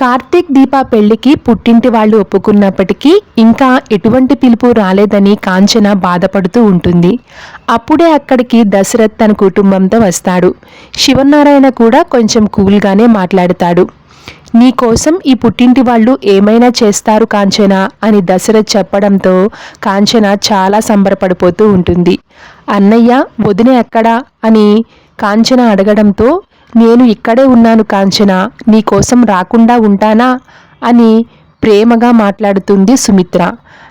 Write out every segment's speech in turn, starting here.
కార్తీక్ దీప పెళ్ళికి పుట్టింటి వాళ్ళు ఒప్పుకున్నప్పటికీ ఇంకా ఎటువంటి పిలుపు రాలేదని కాంచన బాధపడుతూ ఉంటుంది. అప్పుడే అక్కడికి దశరథ్ తన కుటుంబంతో వస్తాడు. శివనారాయణ కూడా కొంచెం కూల్గానే మాట్లాడతాడు. నీ కోసం ఈ పుట్టింటి వాళ్ళు ఏమైనా చేస్తారు కాంచన అని దశరథ్ చెప్పడంతో కాంచన చాలా సంబరపడిపోతూ ఉంటుంది. అన్నయ్య వదిన ఎక్కడా అని కాంచన అడగడంతో నేను ఇక్కడే ఉన్నాను కాంచన నీకోసం రాకుండా ఉంటానా? అని ప్రేమగా మాట్లాడుతుంది సుమిత్ర.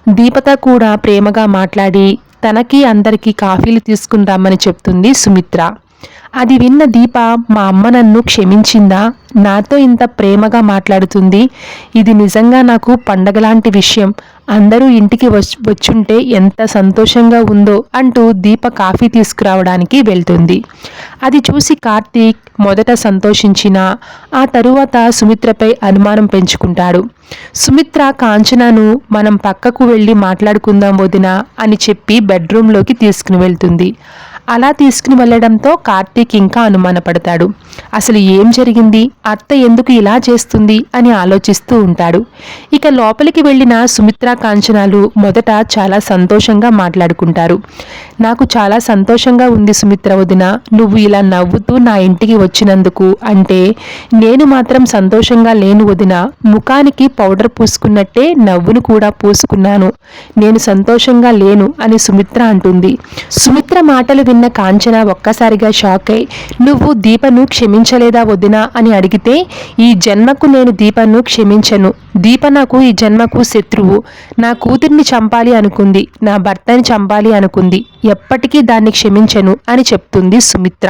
దీపత కూడా ప్రేమగా మాట్లాడి తనకి అందరికీ కాఫీలు తీసుకుని రమ్మని చెప్తుంది సుమిత్ర. అది విన్న దీప మా అమ్మ నన్ను క్షమించిందా? నాతో ఇంత ప్రేమగా మాట్లాడుతుంది. ఇది నిజంగా నాకు పండగలాంటి విషయం. అందరూ ఇంటికి వచ్చుంటే ఎంత సంతోషంగా ఉందో అంటూ దీప కాఫీ తీసుకురావడానికి వెళ్తుంది. అది చూసి కార్తీక్ మొదట సంతోషించిన ఆ తరువాత సుమిత్రపై అనుమానం పెంచుకుంటాడు. సుమిత్ర కాంచనను మనం పక్కకు వెళ్ళి మాట్లాడుకుందాం వదిన అని చెప్పి బెడ్రూమ్లోకి తీసుకుని వెళ్తుంది. అలా తీసుకుని వెళ్ళడంతో కార్తీక్ ఇంకా అనుమానపడతాడు. అసలు ఏం జరిగింది? అత్త ఎందుకు ఇలా చేస్తుంది? అని ఆలోచిస్తూ ఉంటాడు. ఇక లోపలికి వెళ్ళిన సుమిత్ర కాంచనాలు మొదట చాలా సంతోషంగా మాట్లాడుకుంటారు. నాకు చాలా సంతోషంగా ఉంది సుమిత్ర వదిన. నువ్వు ఇలా నవ్వుతూ నా ఇంటికి వచ్చినందుకు. అంటే నేను మాత్రం సంతోషంగా లేను వదిన. ముఖానికి పౌడర్ పూసుకున్నట్టే నవ్వును కూడా పూసుకున్నాను. నేను సంతోషంగా లేను అని సుమిత్ర అంటుంది. సుమిత్ర మాటలు విన్న కాంచన ఒక్కసారిగా షాక్ అయి నువ్వు దీపను క్షమించలేదా వదినా? అని అడిగితే ఈ జన్మకు నేను దీపను క్షమించను. దీప నాకు ఈ జన్మకు శత్రువు. నా కూతుర్ని చంపాలి అనుకుంది. నా భర్తని చంపాలి అనుకుంది. ఎప్పటికీ దాన్ని క్షమించను అని చెప్తుంది సుమిత్ర.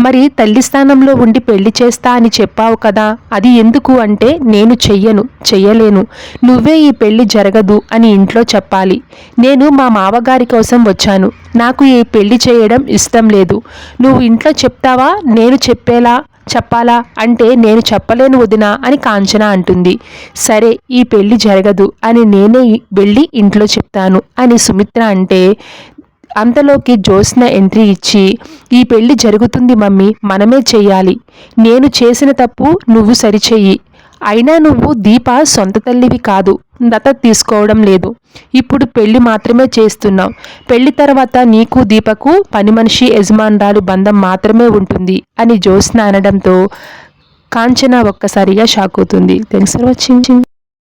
మరి తల్లి స్థానంలో ఉండి పెళ్ళి చేస్తా అని చెప్పావు కదా అది ఎందుకు అంటే నేను చెయ్యను చెయ్యలేను. నువ్వే ఈ పెళ్ళి జరగదు అని ఇంట్లో చెప్పాలి. నేను మా మావగారి కోసం వచ్చాను. నాకు ఈ పెళ్ళి చేయడం ఇష్టం లేదు. నువ్వు ఇంట్లో చెప్తావా నేను చెప్పేలా చెప్పాలా? అంటే నేను చెప్పలేను వదినా అని కాంచన అంటుంది. సరే ఈ పెళ్ళి జరగదు అని నేనే వెళ్ళి ఇంట్లో చెప్తాను అని సుమిత్ర అంటే అంతలోకి జ్యోత్స్న ఎంట్రీ ఇచ్చి ఈ పెళ్ళి జరుగుతుంది మమ్మీ మనమే చెయ్యాలి. నేను చేసిన తప్పు నువ్వు సరిచెయ్యి. అయినా నువ్వు దీప సొంత తల్లివి కాదు. దత తీసుకోవడం లేదు. ఇప్పుడు పెళ్ళి మాత్రమే చేస్తున్నావు. పెళ్ళి తర్వాత నీకు దీపకు పని మనిషి యజమానురాలు బంధం మాత్రమే ఉంటుంది అని జ్యోత్స్న అనడంతో కాంచన ఒక్కసారిగా షాక్ అవుతుంది. Thanks for watching